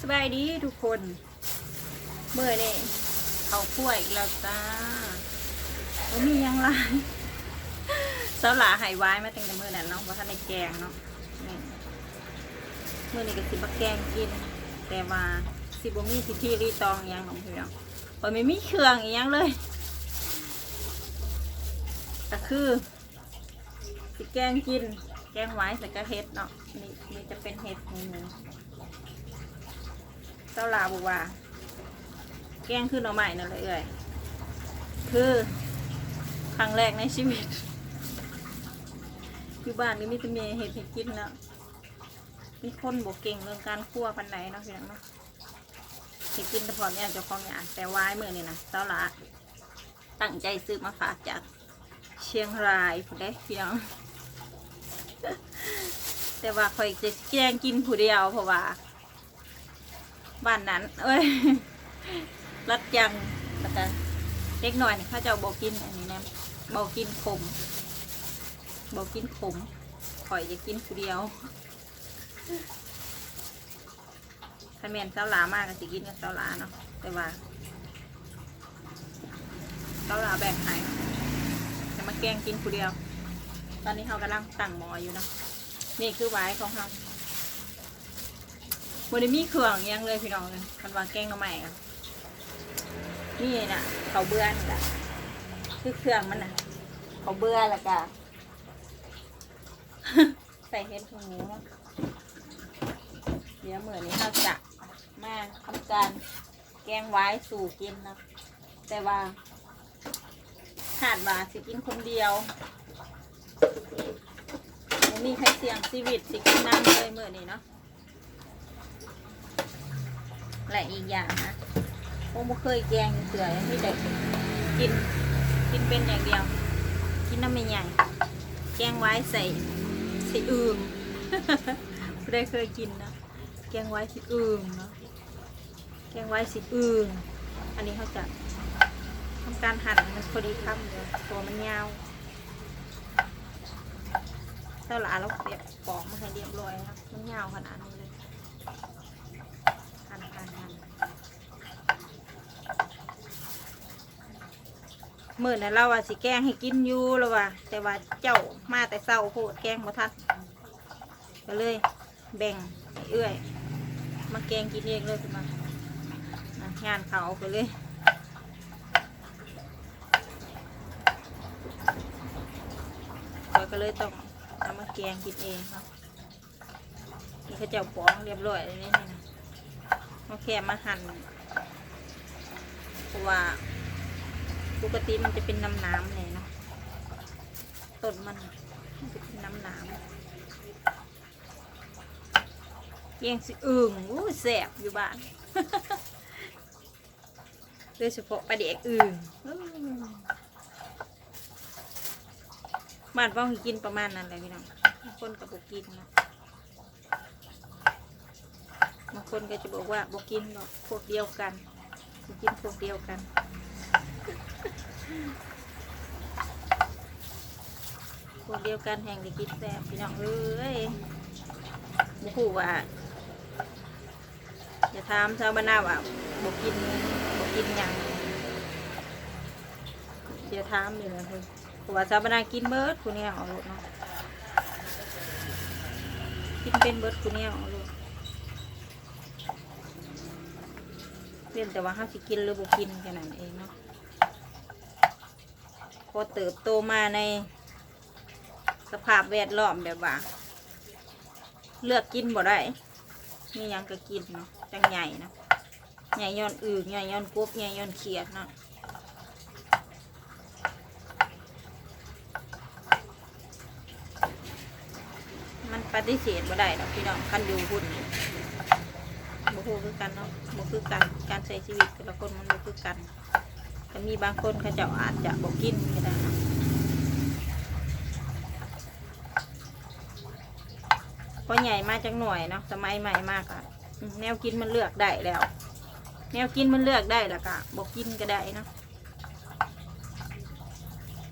สบายดีทุกคนเมื่อนี่เขาป่วอีกแล้วจ้าบ่มียังไรเสาหลาหายไว้มาตั้งแต่เมื่อนั้นเนาะว่าท่านในแกงเนาะเมื่อนี้ก็สิบะแกงกิน แต่ว่าสิบมีสิที่รีตองอยังของพี่น้องบ่ไม่มีเครื่องอีหยังเลยก็คือสิแกงกิน แกงไว้ใส่กระเฮ็ดเนาะนี่นี่จะเป็นเห็ดหมู เจ้าลาบอกว่า แกงคือหน่อไม้นั่นเลยเอ่ยคือครั้งแรกในชีวิตอยู่บ้านนี่มีแต่เมียเห็ดให้กินเนาะมีคนบอกเก่งเรื่องการคั่วพันไหนเนาะพี่น้องเนาะเห็ดกินแต่พอเนี่ยเจะคลองอย่างแต่วายมือนี่นะเจ้าละตั้งใจซื้อมาฝากจากเชียงรายผู้ได้พี่น้องแต่ว่าคอยจะแกงกินผู้เดียวเพราะว่า บ้านนั้น เอ้ยรัดยังแล้วก็เล็กหน่อยเขาจะบอกินอันนี้นะบอกินขมบอกินขมข่อยจะกินผู้เดียวถ้าแมนเจ้าหลามากก็สิกินกับเจ้าหลาเนาะแต่ว่าเจ้าหลาแบ่งให้จะมาแกงกินผู้เดียว ตอนนี้เขากำลังตั้งหมออยู่เนาะนี่คือไว้ของเขา บนมีเครื่องยังเลยพี่น้องเลยคันวางแกงหน้ำใหม่กันนี่น่ะเขาเบื่อนี่ะคือเครื่องมันน่ะ เขาเบื่อแล้วก็ใส่เห็ดหูหมูเนาะเดี๋ยวเหมือนนี้เราจะมาทำการแกงไว้สู่กินนะแต่ว่าขาดว่าสิกินคนเดียวมีใครเสี่ยงชีวิตสิกินน้ำเลยเมื่อนี้เนาะ และอีกอย่างนะผมบ่เคยแกงเสือยังที่เด็กกินกินเป็นอย่างเดียว กินน้ำไม่ใหญ่แกงไว้ใส่ใส่อึ่งไม่ได้เคยกินนะแกงไว้ส่อึ่งเนาะแกงไว้ส่อึ่งอันนี้เขาจะทำการหั่นมันพอดีคำเลยตัวมันยาวเจ้าหลาเราเปียกปอกมาให้เรียบร้อยครับมันยาวขนาดนี้เลยหั่นหั่นหั่น มื่อนั้นเราว่าสิแกงให้กินอยู่แล้วว่าแต่ว่าเจ้ามาแต่เศร้าโพดแกงมาทันก็เลย แบ่งให้เอื้อยมาแกงกินเองเลยคุณมางานเขาไปเลยก็เลยต้องเอามาแกงกินเองครับนี่เขาเจ้าปองเรียบร้อยเลยนี่นะมาแค่มาหั่นเพราะว่า ปกติมันจะเป็นน้ำน้ำเลยเนาะต้นมันจะเป็นน้ำน้ำแกงสิอึ่งอู้แสบอยู่บ้านโดยเฉพาะปลาเด็กอึ่งบ้านป้องกินประมาณนั้นแหละพี่น้องบางคนก็บอกกินนะบางคนก็จะบอกว่าบอกกินหรอกพวกเดียวกันกินพวกเดียวกัน พวกเดียวกันแห่งได้กินแซ่บพี่น้องเอ้ยบุคูว่าจะถามชาวบ้านนาว่าบอกกินบอกกินหยังเดี๋ยวถามอยู่นะคือว่าชาวบ้านนากินเบิร์ดคุณเนี่ยเอาลูกเนาะกินเป็นเบิร์ดคุณเนี่ยเอาลูกเพียงแต่ว่าเขาสิกินหรือบ่กินแค่นั้นเองเนาะ พอเติบโตมาในสภาพแวดล้อมแบบว่า เลือกกินบ่ได้มีหยังก็กินเนาะจังใหญ่นะใหญ่ย้อนอึ่งใหญ่ย้อนกบใหญ่ย้อนเขียดเนาะมันปฏิเสธบ่ได้ดอกพี่น้องคันอยู่หุ่นบ่คือกันเนาะบ่คือกันการใช้ชีวิตแต่ละคนมันบ่คือกัน มีบางคนเขาจ้าอาจจะบ่กินก็ได้เนาะพอใหญ่มาจากหน่วยเนาะสมัยใหม่มากอะแนวกินมันเลือกได้แล้ว แนวกินมันเลือกได้แล้วก็บอกกินก็ได้เนาะ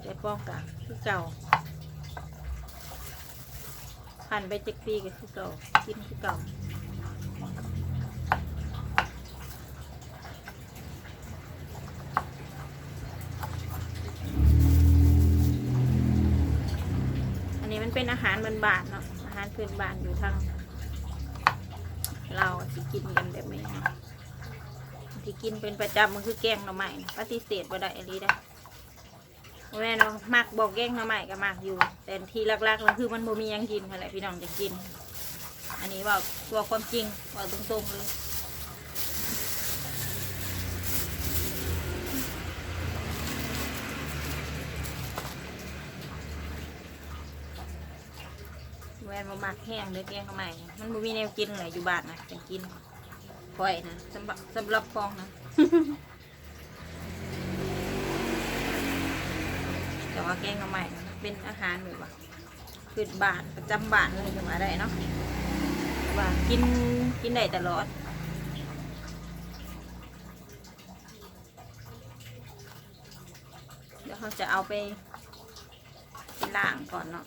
แต่ป้องกันคือเก่าผ่านไปเจ็ดปีก็คือเก่ากินคือเก่า เป็นอาหาร บ้านเนาะอาหารพื้นบ้านอยู่ทางเราสิกินกันแบบนี้ที่กินเป็นประจำมันคือแกงหน่อไม้ปฏิเสธบ่ได้อะไรได้แม่น้องมักบอกแกงหน่อไม้ก็มักอยู่ แต่ที่ลักๆมันคือมันบ่มียังกินอะไรพี่น้องจะกิน อันนี้ว่าตัวความจริงว่าตรงๆเลย วนมามักแห้งเลยแกงข้าวใหม่มันบ่มีแนวกินเลยอยู่บ้านนะจะกินค่อยนะสำหรับสำหรับฟองนะแต่ว่าแกงข้าวใหม่เป็นอาหารแบบว่าคือบ้านประจำบ้านเลยจะมาได้เนาะว่ากินกินได้ตลอดเดี๋ยวเขาจะเอาไปไปล้างก่อนเนาะ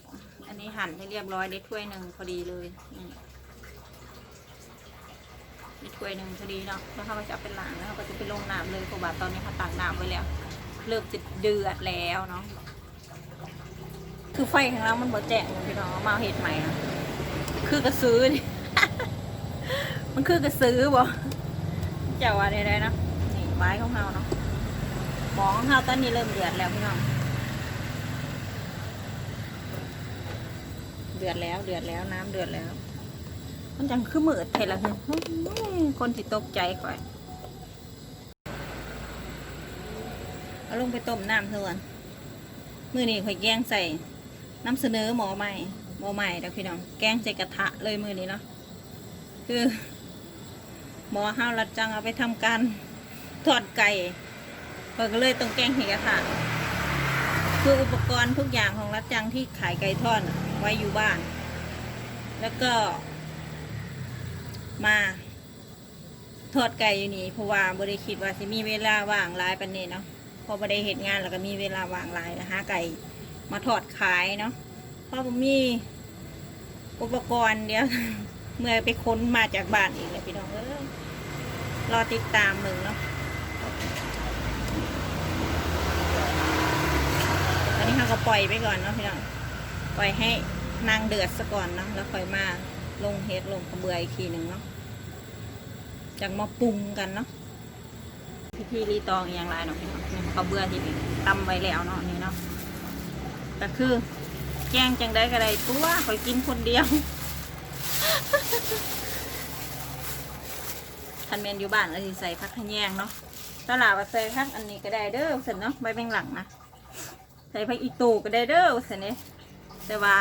อันนี้หั่นให้เรียบร้อยได้ถ้วยหนึ่งพอดีเลยอืมได้ถ้วยหนึ่งพอดีเนาะแล้วเขาก็จะเอาไปล้างแล้วเขาก็จะไปลงน้ำเลยเพราะว่าตอนนี้เขาตักน้ำไว้แล้ว เริ่มจะเดือดแล้วเนาะคือไฟของเรามันบ่แจ้งพี่น้องเมาเห็ดใหม่คือกระซื้อนี่มันคือกระซื้อบ่เจ้าว่าได้นะนี่ไม้ของเราเนาะหมอของเราตอนนี้เริ่มเดือดแล้วพี่น้อง เดือดแล้วเดือดแล้วน้ำเดือดแล้ว มันจังคือมืดเทละคือคนที่ตกใจก่อยเอาลงไปต้มน้ำเท่ากันมือนี้ข่อยแกงใส่น้ำเสนอหมอใหม่หมอใหม่เด้อพี่น้องแกงใส่กระทะเลยมือนี้เนาะคือหมอห้าวรัดจังเอาไปทำการทอดไก่ข่อยก็เลยต้องแกงใส่กระทะคืออุปกรณ์ทุกอย่างของรัฐจังที่ขายไก่ทอดน่ะ ไว้อยู่บ้าน แล้วก็ มาทอดไก่อยู่นี่เพราะว่าบริคิดว่าจะมีเวลาว่างหลายปันนี้เนาะพอบริเหตุงานแล้วก็มีเวลาว่างหลายนะหาไก่มาทอดขายเนาะเพราะผมมีอุปกรณ์เดี๋ยวเมื่อไปค้นมาจากบ้านอีกเลยพี่น้องเอ้ยรอติดตามมึงเนาะตอนนี้เราก็ปล่อยไปก่อนเนาะพี่น้อง ปล่อยให้นางเดือดซะก่อนเนาะแล้วค่อยมาลงเฮ็ดลงกระเบืออีกทีหนึ่งเนาะจากมาปรุงกันเนาะพิธีรีตองอย่างไรเนาะพี่น้องนี่กระเบือที่นี่ตำไว้แล้วเนาะนี่เนาะก็คือแกงจังได้ก็ได้ตัวคอยกินคนเดียวทันเมนอยู่บ้านเราสิใส่ผักขแยงเนาะตลาดว่าใส่ผักอันนี้ก็ได้เด้อเสร็จเนาะใบแมงหลังนะใส่ผักอีตูก็ได้เด้อสินี่ แต่ว่า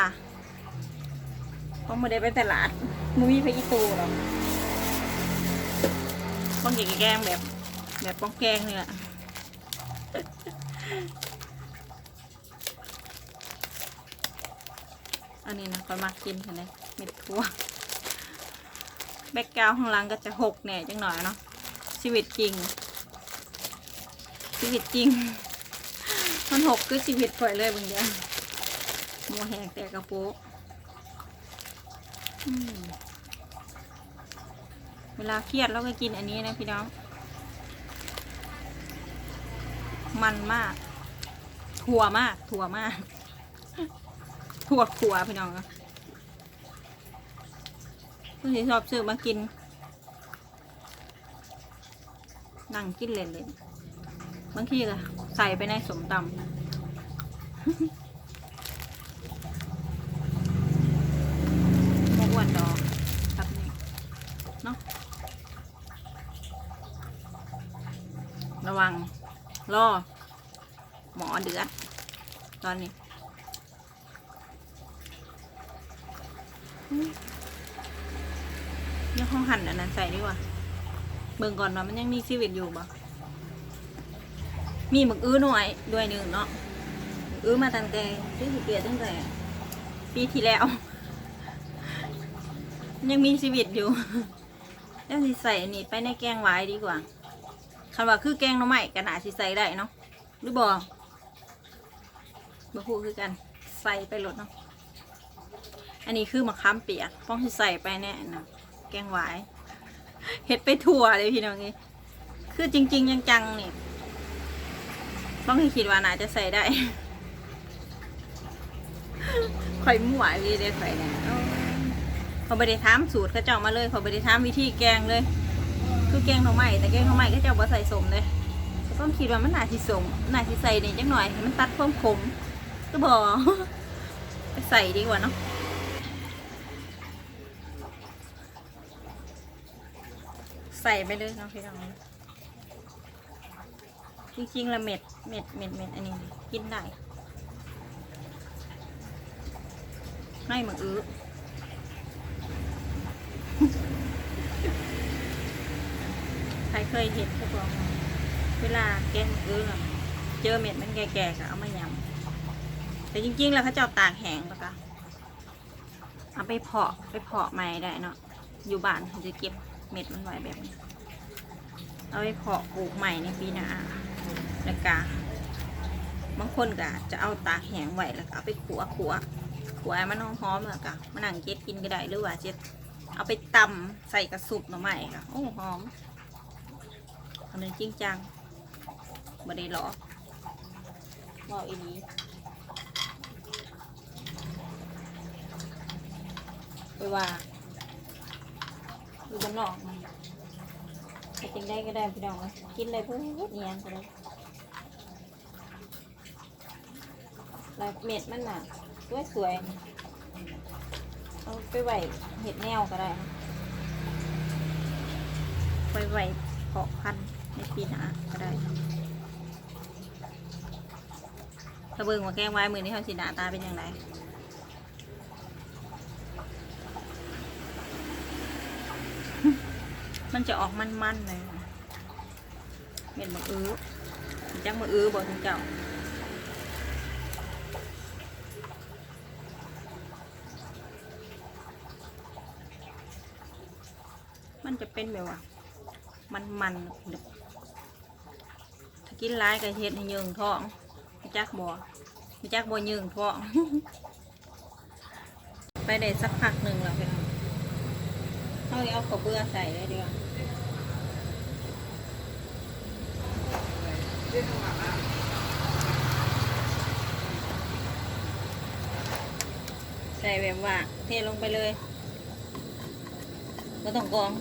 เขาไม่ได้ไปตลาดมัมีผักอีตูหรอกคนอยากแกงแบบ แบบป้องแกงเนี่ยอันนี้นะคอยมากกินเห็นไหมเม็ดทั่วแบ็กกราวข้างหลังก็จะหกแหน่จังหน่อยเนาะชีวิตจริง ชีวิตจริง มันหกคือชีวิตข่อยเลยบางอย่าง มัวแหกแต่กระโปงเวลาเครียดเราก็กินอันนี้นะพี่น้อง มันมาก ถั่วมาก ถั่วมาก ถั่วขัวพี่น้องเพื่อนที่ชอบซื้อมากิน นั่งกินเล่นๆบางทีก็ใส่ไปในสมตำมอ้วนดอกครับนี่เนาะระวัง รอ หมอเดือดตอนนี้เดี๋ยวห้องหั่นอันนั้นใส่ดีกว่า เบิ่งก่อนว่ามันยังมีชีวิตอยู่บ่มีหมึกอื้อหน่วยด้วยหนึ่งเนาะอื้อมาตั้งแต่ที่สิเปียตั้งแต่ ปีที่แล้ว ยังมีชีวิตอยู่แล้วสิใส่อันนี้ไปในแกงไว้ดีกว่า คันว่าคือแกงหน้ำใหม่กันหนาสิใส่ได้เนาะหรือบ่บ่พูคือกันใส่ไปรดเนาะอันนี้คือมะขามเปียกต้องสิใส่ไปแน่นะแกงไว้เห็ดไปถั่วเลยพี่น้องนี่คือจริง ๆ จังๆนี่ต้องให้คิดว่าน่าจะใส่ได้ข่อยมั่วอีเด้ข่อยเนี่ยเออเขาไม่ได้ถามสูตรเขาเจ้ามาเลยเขาไม่ได้ถามวิธีแกงเลย คือแกงทองใหม่แต่แกงทองใหม่เขาเจ้าบ่ใส่สมเลยก็คิดว่ามันน่าสิสมน่าสิใส่นี่จังหน่อยให้มันตัดความขมก็บอกไปใส่ดีกว่าเนาะใส่ไปเลยเนาะพี่น้องจริงๆละเม็ดเม็ดเม็ดเม็ดอันนี้กินได้ให้มันอื้อ ใครเคยเห็นก็บอกเวลาแกงเออเจอเม็ดมันแก่ๆก็เอามายำแต่จริงๆแล้วเขาจะเอาตากแห้งแล้วก็เอาไปเพาะไปเพาะใหม่ได้เนาะอยู่บ้านเขาจะเก็บเม็ดมันไว้แบบนี้เอาไปเพาะปลูกใหม่ในปีหน้าแล้วก็บางคนก็จะเอาตากแห้งไว้แล้วก็เอาไปขัวขัวขัวให้มันหอมๆแล้วก็มานั่งเก็บกินก็ได้หรือว่าเจ็ดเอาไปตำใส่กระสุบหน่อไม้ก็โอ้หอม อันนี้จริงจังบ่ได้หรอบอกอีนี้ไปว่าดูบนนอกมันไปกินได้ก็ได้พี่น้องกินได้เพื่อเนียนก็ได้แล้วเม็ดมันน่ะสวยสวยเอาไปไหวเห็ดแนวก็ได้ ไปไหวเพาะพันธุ์ใน ปีหนาก็ได้ถ้าเบิ่งว่าแกงไว้มือนี้เขาสีหนาตาเป็นยังไงมันจะออกมันๆเลยเม็ดมะอื้อจังมะอื้อบอกถึงเจ้ามันจะเป็นแบบว่า มันมันๆนึ กถ้ากินร้ายก็เฮ็ดให้ยืงท้องไม่จักบ่ไม่จักบ่ยืงท้อง ไปได้สักพักหนึ่งแล้วพี่น้องเอาเอาข้าวเบื่อใส่เลยดีกว่าใส่แบบว่าเทลงไปเลยก็ต้องกรอง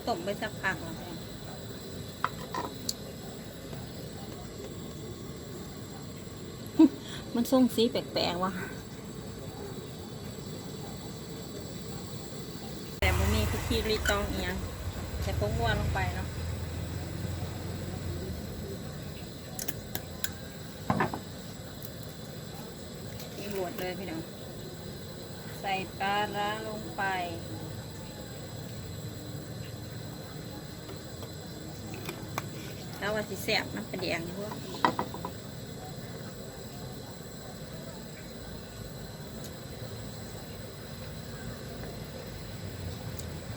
เขาต้มไปสักพักแล้วเนี่ยมันส่งสีแปลกๆว่ะแต่มันมีพิธีรีตองเอียงแต่พงวัวลงไปเนาะมีบวดเลยพี่น้องใส่ปลาร้าลงไป แล้วว่าสิแสบน้ำปลาแดงนี่พวก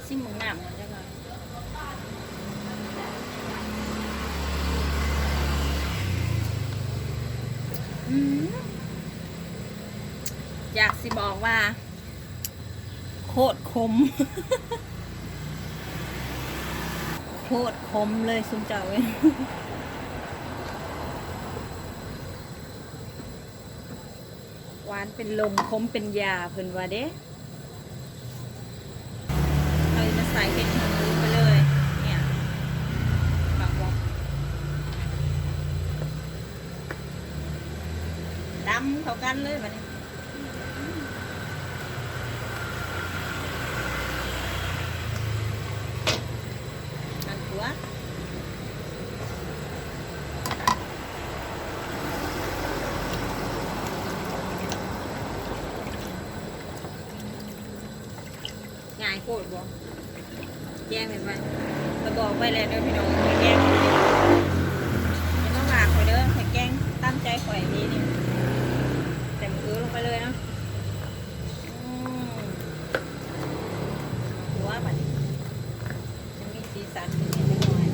ซิมหมึงน้ำกันจังเลยอืมอยากสิบอกว่า โคตรคม ตรคมเลยซุมเจ้าเว้ยหวานเป็นลมคมเป็นยาเพิ่นว่าเด้เราจะใส่เห็ดหมูไปเลยเนี่ยปักบอกดำเข้ากันเลยบัดนี้นั่นตัว ง่าย โคตรบ่แย่งเป็นไปเราบอกไปแล้วเด้อพี่น้องข่อยแกล้งอย่ามาว่าข่อยเด้อข่อยแกล้งตั้งใจข่อยนี้นี่แต่มือลงไปเลยเนาะอืมหัวบัดนี้จะมีสีสันขึ้นนิดหน่อย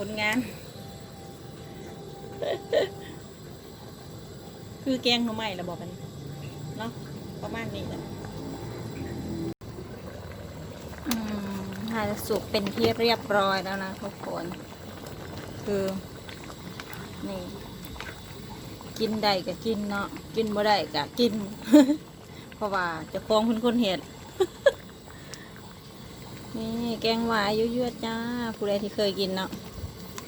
ผลงาน คือ แกงหน่อไม้ระบอกกันเนาะประมาณนี้แหละอืมถ่ายสุกเป็นที่เรียบร้อยแล้วนะทุกคน คือนี่กินได้ก็กินเนาะกินบ่ได้ก็กิน เพราะว่าจะคล้องคุณคนเห็ดนี่แกงหวายยั่วๆจ้าผู้ใดที่เคยกินเนาะ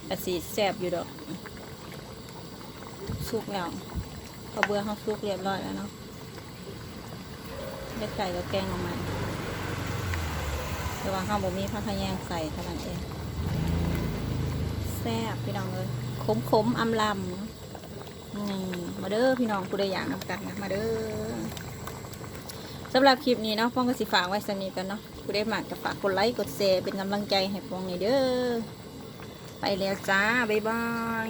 กระสีแซบอยู่ดอกสุกแล้ว ข้าวเบื่อเขาสุกเรียบร้อยแล้วเนาะได้ไก่กับแกงออกมาแต่ว่าข้าวบ่มีผักขะแยงใส่เท่านั้นเอง แซ่บพี่น้องเลยขมขมๆอำลำนี่มาเด้อพี่น้องผู้ใดอยากนำกันนะมาเด้อสำหรับคลิปนี้เนาะป้องก็สิฝากไว้สนี้กันเนาะผู้ใดมากก็ฝากกดไลค์กดแชร์เป็นกำลังใจให้ป้องนี่เด้อ ไปแล้วจ้า บ๊ายบาย